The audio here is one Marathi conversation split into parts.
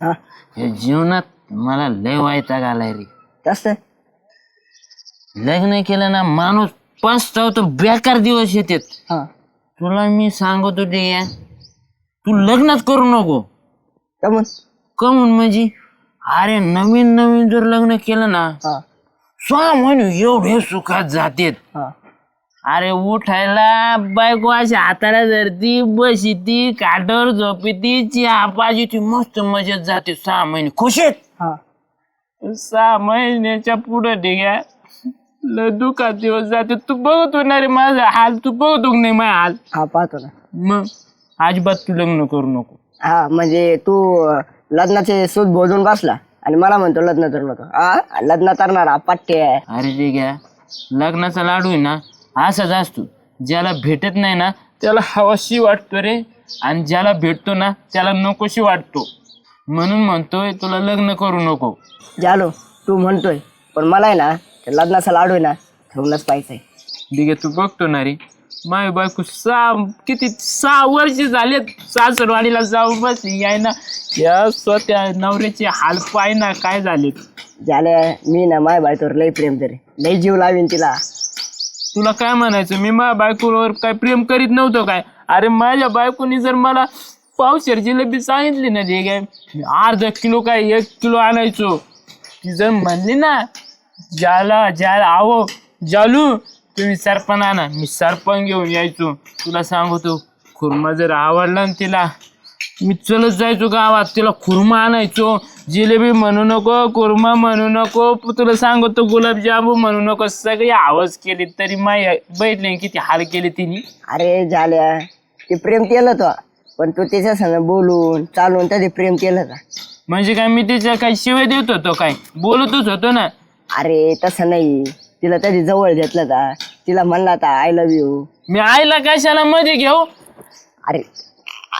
हा? या जीवनात मला लय वैताग आलाय रे. जास्त लग्न केलं ना माणूस पस्तावतो बेकार दिवस येतात. हा. तुला मी सांगतो ठीक आहे तू लग्नच करू नको. का मग कमून म्हणजे? अरे नवीन नवीन जर लग्न केलं ना हा. सहा महिने एवढे सुखात जातेत. हा. अरे उठायला बायको अशी हाताला धरती बशी ती काठावर झोपी ती चहा पाजी ती मस्त मजेत जाते सहा महिने. खुश आहेत? हा. सहा महिन्याच्या पुढे ठीक आहे लय दुखात दिवस जाते. तू बघतो ना रे माझा हाल तू बघतो नाही माझा हाल? हा पाहतो ना. मग? अजिबात तू लग्न करू नको. हा म्हणजे तू अं, लग्नाचे सूत बोलून बसला आणि मला म्हणतो लग्न करू नको. हा लग्न करणारा पट्टे आहे. अरे ठीक आहे लग्नाचा लाडू आहे ना असाच असतो. ज्याला भेटत नाही ना त्याला हवाशी वाटतो रे. आणि ज्याला भेटतो ना त्याला नकोशी वाटतो. म्हणून म्हणतोय तुला लग्न करू नको. झालो तू म्हणतोय. पण मला आहे ना ते लग्नाचा लाडू आहे ना ठेवूनच पाहिजे. आहे तू बघतो ना रे. माय बायको सहा किती सहा वर्ष झालेत सासरवाडीला जाऊ बस याय ना या स्वतः नवऱ्याचे हाल पाय ना काय झालेत. झालं मी ना माय बायकोवर लय प्रेम तरी लय जीव लावीन तिला. तुला काय म्हणायचं? मी माझ्या बायकोवर काय प्रेम करीत नव्हतो काय? अरे माझ्या बायकोनी जर मला पावशेर जिलेबी सांगितली ना ते काय? अर्धा किलो काय एक किलो आणायचो. ती जर म्हणली ना ज्याला ज्याला आवो जालू तुम्ही सरपण आणा मी सरपण घेऊन यायचो. तुला सांगतो खुर्मा जर आवडला ना तिला मी चलत जायचो गावात तिला खुर्मा आणायचो. जिलेबी म्हणू नको खुर्मा म्हणू नको प- तुला सांगतो गुलाबजामू म्हणू नको. सगळी आवाज केली तरी माय बैठले किती हाल केले तिने. अरे झाल्या ते प्रेम केलं तो पण तू त्याच्या संग बोलून चालून त्याचे प्रेम केलं का? म्हणजे काय मी तिच्या काय शिवाय देत होतो काय? बोलतच होतो ना. अरे तसं नाही तिला त्याची जवळ घेतलं का? तिला म्हणला का आय लव्ह यू मी आईला कशाला मध्ये घेऊ? अरे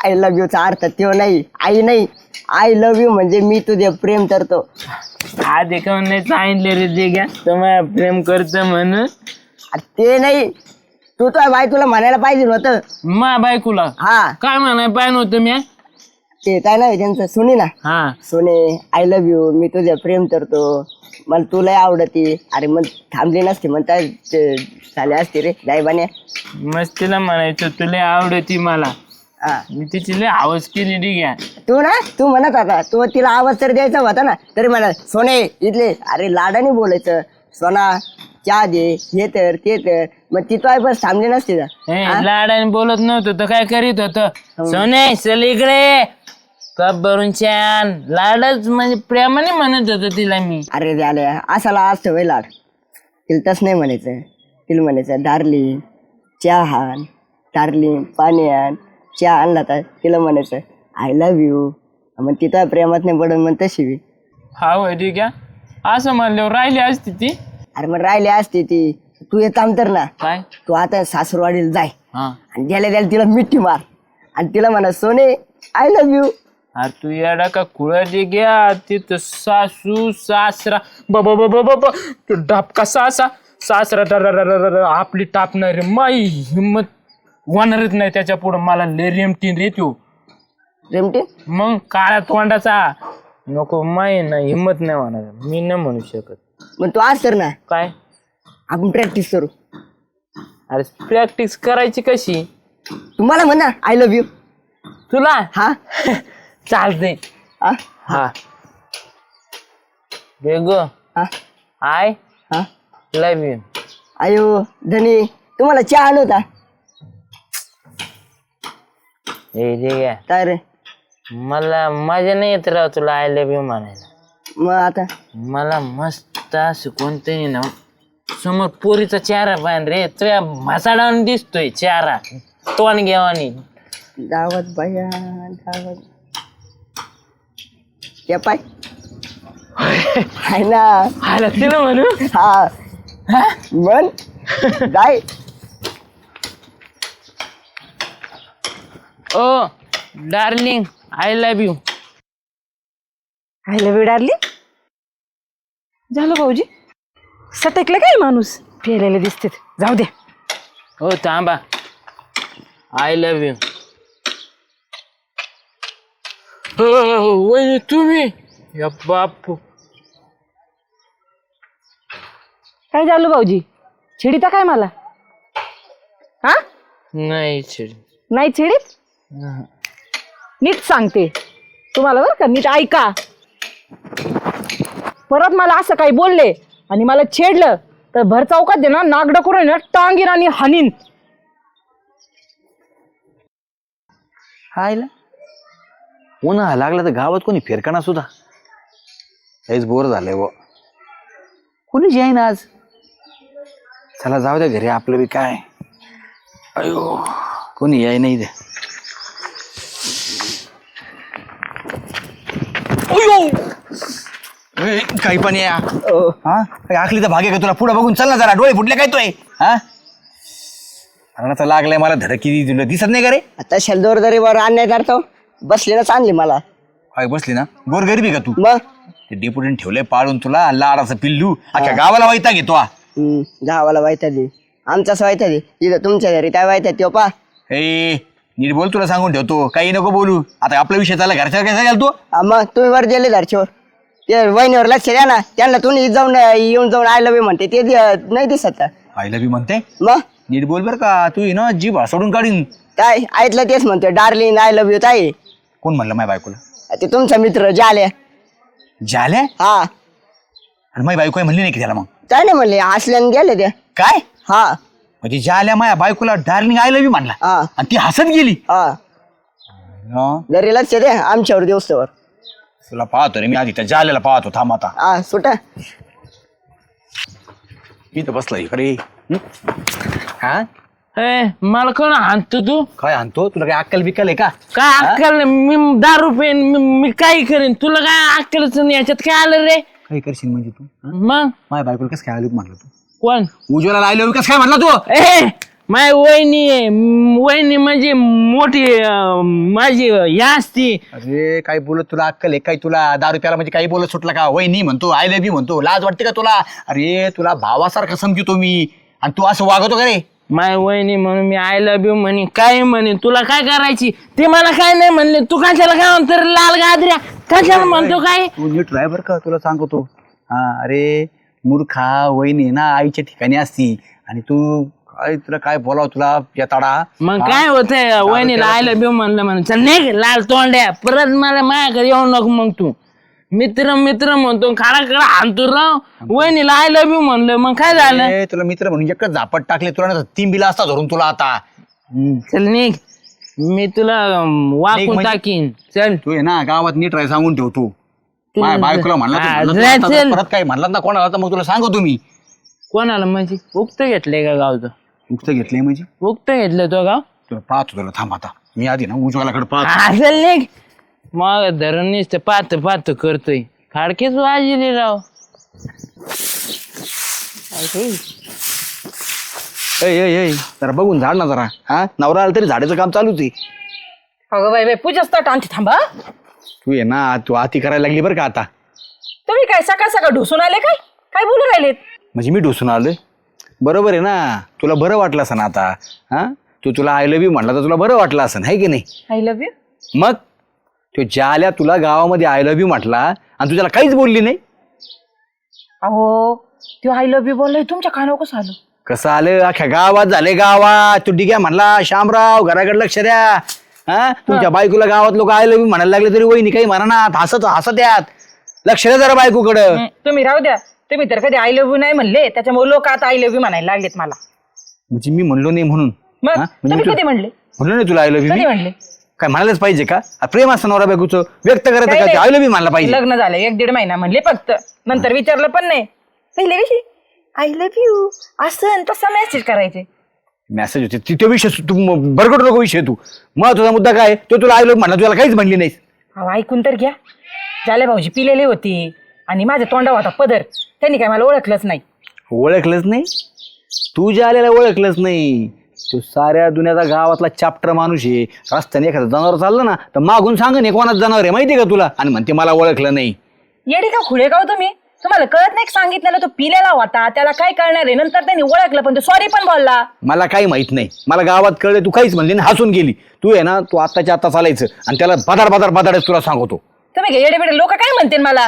आय लव्ह यूचा अर्थ तो नाही. आई नाही. आय लव्ह यू म्हणजे मी तुझे प्रेम करतो हा देखावून नाही सांगितले रे ते घ्या. तुम्हाला प्रेम करत म्हणून. अरे ते नाही. तू तर बाय तुला म्हणायला पाहिजे होतं. मा बायकोला? हा. काय म्हणाय पाहिजे होतं मी? ते काय नाही त्यांचं? सुनी ना? हा. सोने आय लव्ह यू मी तुझे प्रेम करतो मला तुला आवडती. अरे मग थांबली नसती म्हणता झाले असते रे जाईबाने मस्तीला म्हणायचं तुला आवडती मला. हा. मी तिची लय आवाज केली आहे तू ना तू म्हणत होता तू तिला आवाज तर द्यायचा होता ना तरी म्हणा सोने इथले अरे लाडाने बोलायचं सोना चहा दे हे तर ते तर मग ती तो बस थांबली नसती हे लाडाने बोलत नव्हतं तर काय करीत होत? सोने चल इकडे. कप भरून छान. लाडच म्हणजे प्रेमाने म्हणत होतो तिला मी. अरे झाले असाला असतं वय लाड. तिला तसं नाही म्हणायचं. तिला म्हणायचं डार्लिंग चहा आण डार्लिंग पाणी आण चहा आणला तर तिला म्हणायचं आय लव्ह यू मग तिथं प्रेमात नाही पडून मग तशी बी. हा होय ठीक आहे. असं म्हणल्यावर राहिली असती ती? अरे मग राहिली असते ती. तू येत तर ना. काय? तू आता सासूरवाडीला जाय. हा. आणि गेल्या गेल्या तिला मिठी मार. आणि तिला म्हणा सोने आय लव्ह यू अरे तू येडा का कुळाची घ्या तिथं सासू सासरा. बाबा बाबा बाबा तो डाप कसा असा सासरा डर आपली टापणार माई हिंमत होणारच नाही त्याच्या पुढं. मला ले रेमटीन रे तू रेमटे मग काळ्या तोंडाचा. नको माई ना हिंमत नाही होणार. मी नाही म्हणू शकत. मग तू आज तर ना. काय? आपण प्रॅक्टिस करू. अरे प्रॅक्टिस करायची कशी? तुम्हाला म्हणा आय लव्ह यू तुला? हा. चालते हा. हा. गो. हा. आय हा. लव्ह यू अयो धनी तुम्हाला चहा आणू होता हे आहे काय रे? मला मजा नाही येत राव तुला आय लव्ह यू म्हणायला. मग आता? मला मस्त असं कोणतंही ना समोर पोरीचा चेहरा पाहिजे रे. तुझ्या म्हसाडावर दिसतोय चेहरा. तोंड घेवानी. दावत बाया दावत. त्या पाय. आहे ना. आला तिला म्हणू हा? म्हण. जाय. Oh darling I love you राहिलं वेळ डारली झालं भाऊजी? सटकलं काय माणूस? फिरायला दिसते जाऊ दे. हो थांबा. आय लव्ह यू वहिनी तुम्ही? या बापू. काय झालं भाऊजी? छिडीता काय मला? हा? नाही चिड नाही छिडीत? नीट सांगते. तुम्हाला बरं का नीट ऐका. परत मला असं काही बोलले आणि मला छेडलं तर भर चौकात दे ना नागडं करून ना टांगीन आणि हानीन. हायला. उन्हा लागला तर गावात कोणी फिरकाना सुद्धा. हेच बोर झालंय व कोणी येईन आज. चला जाऊ द्या घरी आपलं बी काय. अयो कोणी याय नाही द्या अयो! ए, काही पण या. हा. काही आखली तर भागे का तुला? पुढे बघून चल ना जरा. डोळे फुटले काय तोय? हा? मरणाचं लागलंय मला धडकी तुला. दिसत नाही का रे? आता शेलदोरदरीवर आणण्यात करतो बसली ना चांगली मला. काय बसली ना? गोर गरीबी का तू? मग? ते डेपुटीने ठेवलंय पाळून तुला लाडाचं पिल्लू. अख्ख्या गावाला वाईटा घेतो हा. हम्म, गावाला वायता दे आमचाच वायता दे इथं तुमच्या घरी काय वायता त्यो पा. ए नीट बोल तुला सांगून ठेवतो. काही नको बोलू. आता आपला विषय चालला घरच्या कसा घालतो मग तुम्ही वर गेले धरचीवर ते वहिनीवर लक्ष द्या ना. त्यांना तुम्ही जाऊन येऊन जाऊन आय लव्ह म्हणते. ते दि- नाही दिसत? आईला बी म्हणते? मग? नीट बोल बर का. तू ही ना जीभ सोडून काढीन. काय ऐकलं तेच म्हणतोय डार्लिंग आय लव्ह यू ताई. कोण म्हणलं माझ्या बायकोला? ते तुमचा मित्र जाले. झाल्या हा. आणि माझी बायको म्हणली नाही की त्याला मग? काय नाही म्हणले हसल्याने गेले ते. काय? हा. म्हणजे झाल्या माझ्या बायकोला डार्लिंग आय लव्ह म्हणला. हा. आणि ती हसत गेली. हा. हा, जरी लक्ष दे आमच्यावर दिवसावर तुला पाहतो रे मी आधी त्या जाल्याला पाहतो थांब आता. सुटा. इथं बसलाय अरे हं? हा? ए मला कोण आणतो तू? काय आणतो? तुला काय अक्कल बिक्कल आहे का? काय अक्कल नाही. मी दारू पेन मी मी काही करेन? तुला काय अक्कलच नाही याच्यात काय आलं रे? काय करशील म्हणजे तू? मग? माझ्या बायकोला कसं काय आलं म्हणलं तू? कोण? उज्ज्वला राहिलो कसं काय म्हणला तू? ए माय वहिनी आहे. म, वहिनी म्हणजे मोठी अं, माझी या असती. अरे काय बोलत तुला अक्कल आहे काय तुला दारू प्याला म्हणजे काही बोलत सुटला का? वहिनी म्हणतो आय लव्ह यू म्हणतो लाज वाटते का तुला? अरे तुला भावासारखा समजतो मी. आणि तू असं वागतो का रे? माय वहिनी म्हणून मी आय लव्ह यू म्हणे काय म्हणे? तुला काय करायची? ते मला काय नाही म्हणले. तू कशाला काय म्हणतो? रे लाल गादऱ्या. कशाला म्हणतो काय? तू नीट ड्रायव्हर का तुला सांगतो. हा अरे मूर्खा वहिनी ना आईच्या ठिकाणी असती. आणि तू काय तुला काय बोलाव तुला? येताडा मग काय होतंय? वहिनीला आय लव्ह यू म्हणलं म्हणून. चल नाही लाल तोंड्या. परत मला माझ्याकडे येऊ नको मग तू. मित्र मित्र म्हणतो खाडा खडा हाणतो राव. वहिनीला आय लव्ह यू म्हणलं. मग काय झालं? ए, तुला मित्र म्हणून एकच झापट टाकले. तुला ना तीन बिला असता धरून तुला आता. चल निघ. मी तुला अं, निघ वाकून म्हणजे? टाकीन. चल. तू आहे ना गावात नीट राय सांगून ठेव तू. बायकोला म्हणला तू, म्हणलं तू जा आता चल. परत काय म्हणला ना कोणाला तर मग तुला सांगू तुम्ही. कोणाला? म्हणजे उक्त घेतलंय का गावचं? मुक्त घेतलंय म्हणजे? उक्त घेतलं तो गाव तुला पाहतो तुला थांब आता. मी आधी ना उज्ज्वलाकडे पाहतो. हा, चल निघ मग धरण नुसतं पाहत पाहत करतोय. खाडकेच वाजली राव. ऐ, ऐ, ऐ, जरा बघून झाड ना जरा. हा? नवरा आला तरी झाडाचं काम चालूच आहे. अगं बाई बाई पूजाच ताट आणते थांबा तू ये ना तू आती करायला लागली बरं का आता? तुम्ही काय सकाळ सकाळ ढोसून आले काय? काय बोलू राहिलेत? म्हणजे मी ढोसून आलोय? बरोबर आहे ना? तुला बरं वाटलं असं आता? हा? तू तुला आय लव्ह यू म्हणला तर तुला बरं वाटलं असं आहे की नाही? आय लव्ह यू मग? तो ज्याला तुला गावामध्ये आय लव्ह यू म्हटला आणि तू त्याला काहीच बोलली नाही? अहो तो आय लव्ह यू बोललोय तुमच्या कानावर कसं आलं? कसं आलं? अख्ख्या गावात झाले गावात. तू डिग्या म्हणला शामराव घराकडे लक्ष द्या. हा? तुमच्या बायकोला गावात लोक आय लव्ह यू म्हणायला लागले तरी वहिनी काही म्हणा हसत हसत यात. लक्ष द्या जरा बायकोकडं. तुम्ही राहू द्या. तुम्ही तर कधी आय लव्ह यू नाही म्हणले त्याच्यामुळे लोक आता आय लव्ह यू म्हणायला लागलेत मला. म्हणजे मी म्हणलो नाही म्हणून. मग? म्हणजे तुम्ही मी कधी म्हणले? म्हणलो नाही तुला आय लव्ह कधी यू म्हणले? काय म्हणायलाच पाहिजे का? आ, प्रेम असतं नवरा बायकोचं. व्यक्त करायचं काय. आय लव्ह यू म्हणला पाहिजे? लग्न झालं एक दीड महिना म्हणले फक्त. नंतर विचारलं पण नाही. पहिले कशी? आय लव्ह यू असं तसा मेसेज करायचे. मेसेज होते. ती- तो विषय सु- तू म- बरगट नको विषय तू. महत्त्वाचा मुद्दा काय तो तुला आय लव्ह म्हणला तुला काहीच म्हणली नाही अहो ऐकून तर घ्या. झाले भाऊजी पिलेले होते. आणि माझ्या तोंडावर होता पदर. त्यांनी काय मला ओळखलंच नाही. ओळखलंच नाही? तू ज्या आलेला ओळखलंच नाही. तो साऱ्या दुनियाचा गावातला चॅप्टर माणूस आहे. रस्त्याने एखादं जनावर चाललं ना तर मागून सांग ना कोणाच जनावर आहे माहिती आहे का तुला? आणि म्हणते मला ओळखलं नाही. येडे का खुळे का हो तुम्ही? तुम्हाला कळत नाही का सांगितलेलं? तो पिलेला होता त्याला काय कळणार आहे? नंतर त्यांनी ओळखलं पण तो सॉरी पण बोलला. मला काही माहीत नाही. मला गावात कळलं तू काहीच म्हणली नाही हसून गेली. तू आहे ना तू आत्ताच्या आत्ता चालायचं आणि त्याला बदार बदार बदारच तुला सांगतो. तुम्ही येडे बेडे लोक काय म्हणतील मला?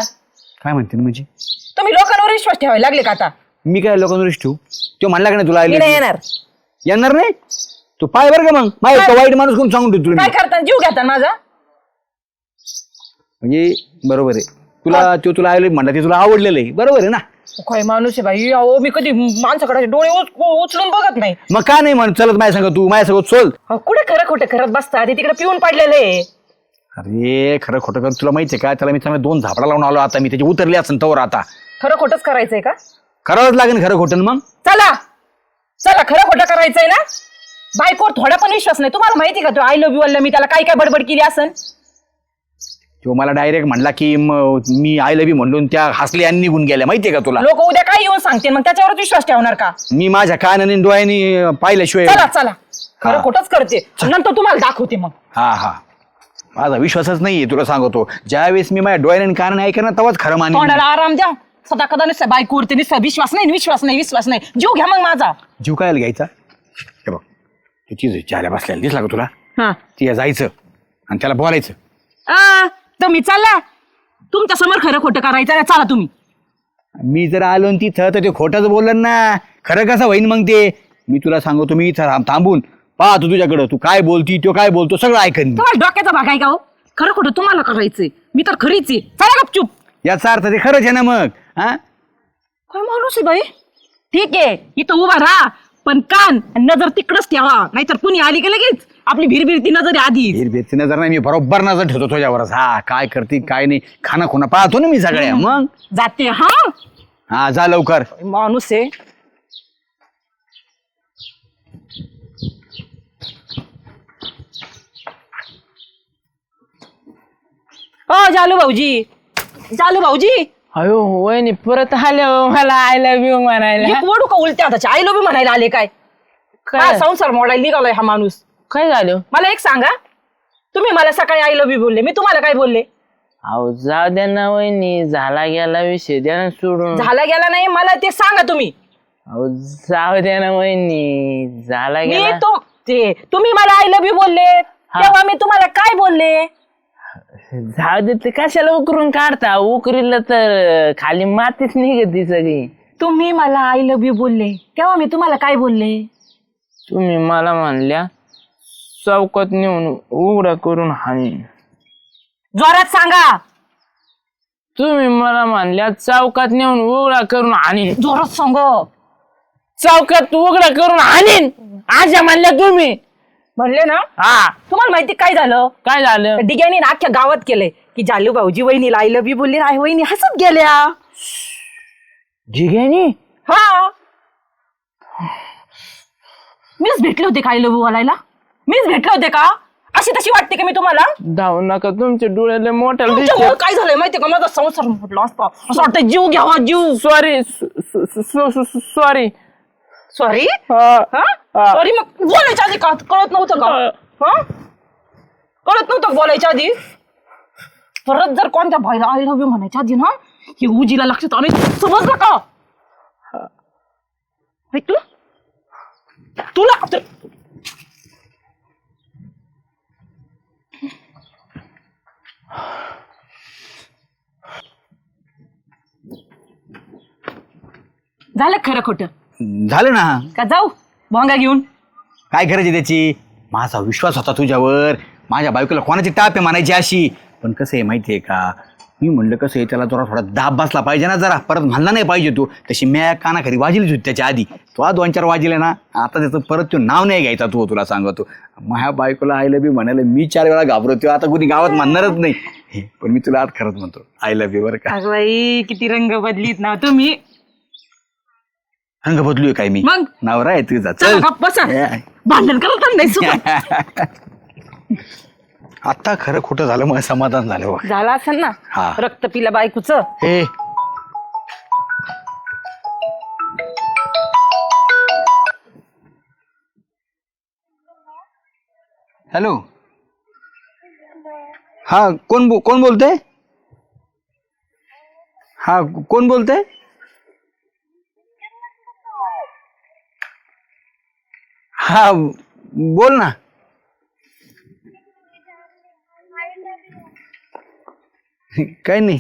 काय म्हणते म्हणजे? तुम्ही लोकांवर विश्वास ठेवायला लागले का आता? मी काय लोकांवर ठेवू? तो म्हणला का नाही तुला मी नाही येणार. येणार नाही? तू पाय बरं का मग? माझ्या वाईट माणूस कोण सांगून ठेवतो काय मी? करता? जीव घेता माझा? म्हणजे बरोबर आहे. तुला तो तुला आईला म्हणला ते तुला आवडलेलं आहे. बरोबर आहे ना? काय माणूस आहे भाई अहो मी कधी माणसाकडे असे डोळे उच- उचलून बघत नाही. मग का नाही म्हण? चलत माझ्या सांग तू माझ्या सगळं चल. अहो, कुठे खरं खोटं करत बसता? ते तिकडे पिऊन पडलेले. अरे खरं खोटं कर तुला माहितीये का? त्याला मी चांगला दोन झापडा लावून आलो आता. मी त्याची उतरली असेल तवर आता. खरं खोटंच करायचंय का? करावंच लागेल खरं खोटं मग. चला. चला खरं खोटं करायचंय ना? बायकोवर थोडा पण विश्वास नाही. तुम्हाला माहिती का तो आय लव्ह यू बोलला मी? त्याला काय काय बडबड केली असन? तो मला डायरेक्ट म्हणला की म- मी आय लव्ह म्हणलो आणि त्या हसले आणि निघून गेल्या. माहितीये का तुला? लोक उद्या काय येऊन सांगतील? मग त्याच्यावरच विश्वास ठेवणार का? मी माझ्या कानाने डोळ्याने अं, पाहिल्याशिवाय चला चला. खरं हा. खोटंच करते. नंतर तुम्हाला दाखवते मग. हा हा. माझा विश्वासच नाहीये तुला सांगतो. ज्यावेळेस मी माझ्या डोळ्याने आणि कानाने ऐकणार तेव्हाच खरं माने तोंडाला आराम द्या. सदा कदा नुसतं. बायकोवरती नुसतं. विश्वास नाही विश्वास नाही विश्वास नाही. जीव घ्या मग माझा. जीव काय घ्यायचा? हे बघ. ती चीज बसल्याला दिसला का तुला? हा. ती जायचं आणि त्याला बोलायचं. आ, तुम्ही चालला. तुमच्यासमोर खरं खोटं करायचं नाही, चला तुम्ही. मी जर आलो न तिथं तर ते खोटंच बोललं ना. खरं कसं होईन मग ते? मी तुला सांगतो मी इथं थांब- थांबून पाहतो तुझ्याकडं. तू काय बोलती तो काय बोलतो सगळं ऐकन मी. तुम्हाला डोक्याचा भाग आहे का हो? खरं खोटं तुम्हाला करायचंय. मी तर खरीच आहे. चला गपचूप. याचा अर्थ ते खरंच आहे ना मग? हा? काय माणूस आहे बाई? ठीक आहे इथं उभा राहा. पण कान आणि नजर तिकडच ठेवा. नाहीतर कुणी आली का लगेच? आपली भिरभिर ती नजर आहे आधी हिरबेची नजर नाही मी बरोबर नजर ठेवतो तुझ्यावरच. हा काय करते काय नाही. खाना खुना पाहतो ना मी सगळ्या. मग? जाते हा? हा जा लवकर. माणूस आहे. ओ जालू भाऊजी. जालू भाऊजी. अयो वहिनी परत आले हो मला आय लव्ह यू म्हणायला. एक वडू का उलट्या हाताचे? आई लोबी म्हणायला आले काय? हा काय संसार मोडायला निघालाय हा माणूस. काय झालं? मला एक सांगा. तुम्ही मला सकाळी आई लव्ह बोलले. मी तुम्हाला काय बोलले? अहो जाऊ द्या ना वहिनी. झाला गेला विषय. द्या ना सोडून. झाला गेला नाही मला ते सांगा तुम्ही. अहो जाऊ द्या ना वहिनी. झाला मी गेला. तो ते तुम्ही मला आय लव्ह बोलले. तेव्हा मी तुम्हाला काय बोलले? जाऊ दे ते कशाला उकरून काढता? उकरीला तर खाली मातीच निघती सगळी. तुम्ही मला आय लव्ह यू बोलले. तेव्हा मी तुम्हाला काय बोलले? तुम्ही मला म्हणल्या चौकात नेऊन उघडा करून हानी जोरात सांगा. तुम्ही मला म्हणल्या चौकात नेऊन उघडा करून हानीन जोरात सांग. चौकात उघडा करून हानीन आशा म्हणल्या तुम्ही. म्हणले ना हा. तुम्हाला माहिती काय झालं? काय झालं? डिग्यानी ना अख्ख्या गावात केलंय की जालू भाऊजी वहिनीला आय लव्ह यू बोलली नाही वहिनी हसत गेल्या. जिग्यानी हा. मीच भेटले होते का आय लव्ह बोलायला? मीच भेटले होते का? अशी तशी वाटते का मी तुम्हाला? धावू नका तुमच्या डोळ्याला मोठ्या तुमच्यामुळं काय झालंय माहितीये का? माझा संसार म्हटला असता. असं वाटतं जीव घ्यावा जीव. सॉरी सॉरी सॉरी हा? सॉरी मग बोलायच्या आधी का कळत नव्हतं का? हा. कळत नव्हतं बोलायच्या आधी? परत जर कोणत्या बाईला आय लव्ह यू म्हणायच्या आधी ना ही उजीला लक्षात आलं समजलं का? ऐकलं? तुला झालं खरं खोटं? झालं ना. का जाऊ? भोंगा घेऊन. काय करायची त्याची? माझा विश्वास होता तुझ्यावर. माझ्या बायकोला कोणाची टाप आहे म्हणायची अशी. पण कसं आहे माहिती आहे का? मी म्हणलं कसं आहे त्याला जरा थोडा दाब बसला पाहिजे ना जरा. परत म्हणला नाही पाहिजे तू. तशी म्या कानाखाली वाजलीच होती त्याच्या आधी. तो आ दोन चार वाजले ना. आता त्याचं परत तो नाव नाही घ्यायचा तू तुला सांगतो. माझ्या बायकोला आय लव्ह यू म्हणायला मी चार वेळा घाबरतो आता कुणी गावात म्हणणारच नाही. हे, पण मी तुला आज खरंच म्हणतो. आय लव्ह यू बरं का? किती रंग बदलीत ना तुम्ही. रंग बदलूय काय मी? मग? नवरा आहे तुझा. चला चल. गप्प बसा. भांडण करत नाही. आता खरं खोटं झालं मग समाधान झालं बघ. झाला असेल ना? हा. रक्त पिला बायकोच? हे हॅलो. हा कोण बो कोण बोलतंय? हा कोण बोलतंय? हा बोल ना. काय नाही.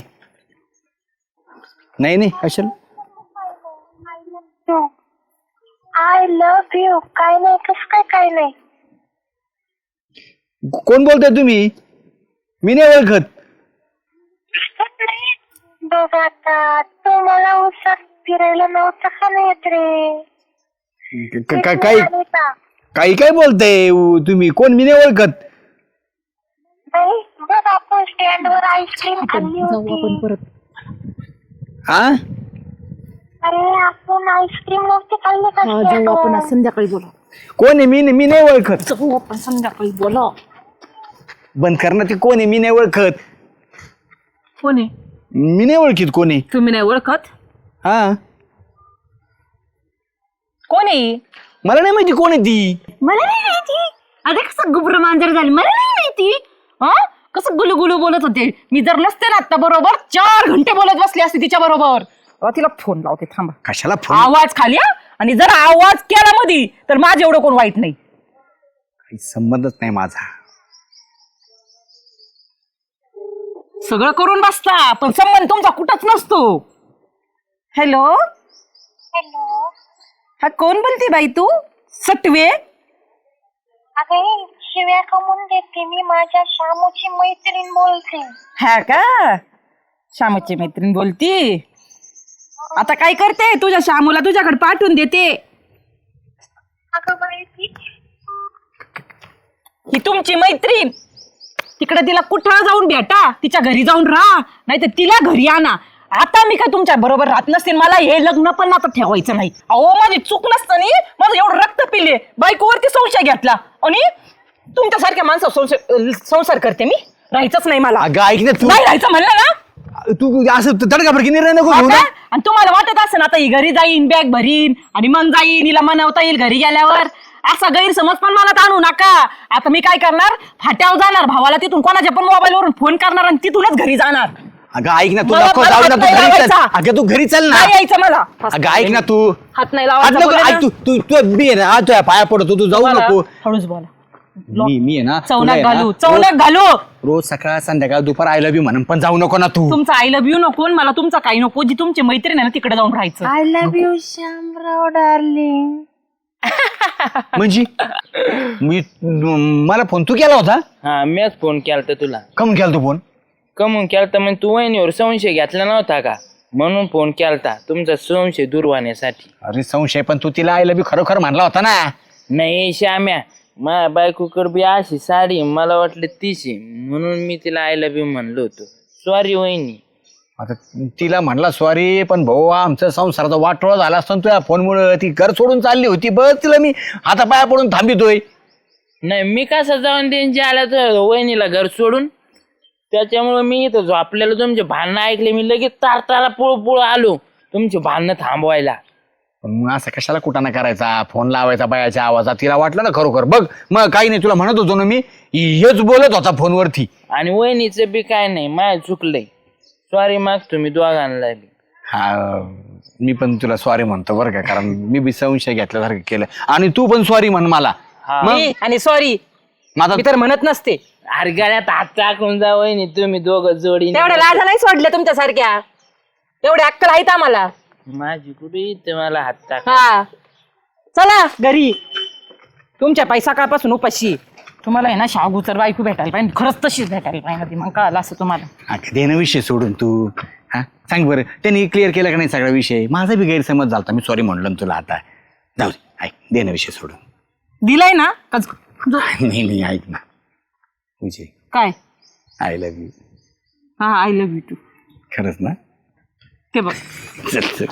नाही नाही असेल आय लव्ह यू काय नाही कस काय काय नाही? कोण बोलताय तुम्ही? मी नाही ओळखत. बघ आता तू मला उसात फिरायला नव्हतं का नाही येत रे? क- क- काही काय बोलताय? उ- तुम्ही कोण? मी नाही ओळखत. बघ आपण स्टँड वर आईस्क्रीम खाल्ली होती. हा अरे आपण आईस्क्रीम नव्हती खाल्ली का stand जाऊ आपण? आज संध्याकाळी बोला. कोण आहे? मी नाही- मी नाही ओळखत. जाऊ आपण संध्याकाळी बोला. बंद करणं ते. कोण आहे? मी नाही ओळखत. कोण आहे? मी नाही ओळखीत कोण. तुम्ही नाही ओळखत? हा. कोण आहे मला नाही माहिती कोण आहे ती. मला नाही माहिती. आता कसं गुबर मांजर झाली. मला नाही माहिती. हा? कसं गुलू गुलू बोलत होते. मी जर नसते ना आता बरोबर चार घंटे बोलत बसले असते तिच्या बरोबर. तिला फोन लावते थांबा. कशाला फोन? आवाज खाली हा? आणि जर आवाज केला मधी तर माझं एवढं कोण वाईट नाही. काही संबंधच नाही माझा. सगळं करून बसता पण संबंध तुमचा कुठंच नसतो. हॅलो हॅलो हा कोण बोलते बाई तू? सटवे? अगं शिव्या कमवून देते मी. माझ्या शामूची मैत्रीण बोलते. हा का? श्यामची मैत्रीण बोलती? आता काय करते? तुझ्या श्यामूला तुझ्याकडे पाठवून देते. अगं ही तुमची मैत्रीण. तिकडे तिला कुठं जाऊन भेटा? तिच्या घरी जाऊन राहा. नाही तर तिला घरी आणा. आता मी काय तुमच्या बरोबर राहत नसते मला हे लग्न पण आता ठेवायचं नाही. अहो माझी चूक नसतानी माझं एवढं रक्त पिले. बायकोवरती संशय घेतला. आणि तुमच्यासारख्या माणसं संशय संसार करते मी. राहायचंच नाही मला. अगं ऐक ना तू. नाही राहायचं म्हणलं ना. तू असं तडकाफडकी निर्णय नको घेऊ ना. आता? आणि तुम्हाला वाटत असेल आता ही घरी जाईन बॅग भरीन आणि मग जाईन हिला मनवता येईल घरी गेल्यावर. असा गैरसमज पण मला आणू नका. आता मी काय करणार? फाट्यावर जाणार. भावाला तिथून कोणाच्या पण मोबाईल वरून फोन करणार आणि तिथूनच घरी जाणार. अगं ऐक ना तू मला- नको मला जाऊ ना हात तू नाही घरी चल. लावायचा. अगं तू घरी चल ना. नाही यायचं मला. अगं ऐक ना तू. हात नाही हात लावायचा नको बोलले ऐक ना. तू तू तू बी आहे ना तुझ्या पाया पडतो तू जाऊ. नको. हळूच बोला. मी मी आहे ना तुला चौनाक आहे ना, घालू रोज- चौनाक घालू. रोज सकाळ संध्याकाळ दुपार आय लव्ह यू म्हणून पण जाऊ नको ना तू. तुमचं आय लव्ह यू नको आणि मला तुमचा काही नको जी तुमची मैत्रीण आहे ना तिकडे जाऊन राहायचं. I love you Shyamrao darling म्हणजे? मी मला फोन तू केला होता? हा मीच फोन केलता तुला. कमून केला तू फोन? कमून केलता मग तू वहिनीवर संशय घेतला नव्हता का? म्हणून फोन केलता तुमचा संशय दूर होण्यासाठी. अरे संशय पण तू तिला लव्ह यू खरोखर म्हणला होता ना? नाही श्याम्या माझ्या बायकोकडे बी अशी साडी मला वाटलं आहे. म्हणून मी तिला आय लव्ह यू म्हणलो होतो सॉरी वहिनी. आता तिला म्हणला सॉरी पण भाऊ आमचा संसाराचा वाटोळा झाला असतो तुझ्या फोनमुळे ती घर सोडून चालली होती बस तिला मी हाता पाया पडून थांबितोय. नाही मी कसं जाऊन त्यांची आल्या तर वहिनीला घर सोडून? त्याच्यामुळे मी इथं झोपलेलं तुमचे भांडणं ऐकले मी लगेच तारतारा पुळ पुळ आलो तुमचे भांडणं थांबवायला. पण मग असं कशाला कुटाणा करायचा? फोन लावायचा बायाच्या आवाजात. तिला वाटलं ना खरोखर. बघ मग काही नाही तुला म्हणत होतो ना मी हेच बोलत होता फोनवरती. आणि वहिनीचं बी काय नाही माय चुकलंय. सॉरी माग तुम्ही दोघांना बी. हा मी पण तुला सॉरी म्हणतो बरं का कारण मी बी संशय घेतल्यासारखं केलं. आणि तू पण सॉरी म्हण मला. हा. मग? मी आणि सॉरी माझा मी तर म्हणत नसते. अरे गळ्यात हात टाकून जा वहिनी तुम्ही दोघं जोडी तेवढ्या लाजा नाही सोडल्या तुमच्यासारख्या. तेवढ्या अक्कल आहेत आम्हाला. माझी कुठे मला हात टाक हा. चला. घरी. तुमच्या पायी सकाळपासून उपाशी. तुम्हाला आहे ना शाहगुचर बायको भेटायला पाहिजे. खरंच तशीच भेटायला पाहिजे ती. मग कळालं असं तुम्हाला. हा, दे ना विषय सोडून तू. हा? सांग बरं. त्यांनी क्लिअर केला का नाही सगळा विषय? माझा बी गैरसमज झाला मी सॉरी म्हणलो ना तुला आता. जाऊ दे. ऐक दे ना विषय सोडून. दिलाय ना? का ज- नाही नाही ऐक ना. विजय काय? आय लव्ह यू हा आय लव्ह यू टू खरंच ना? ते बघ. चल चल.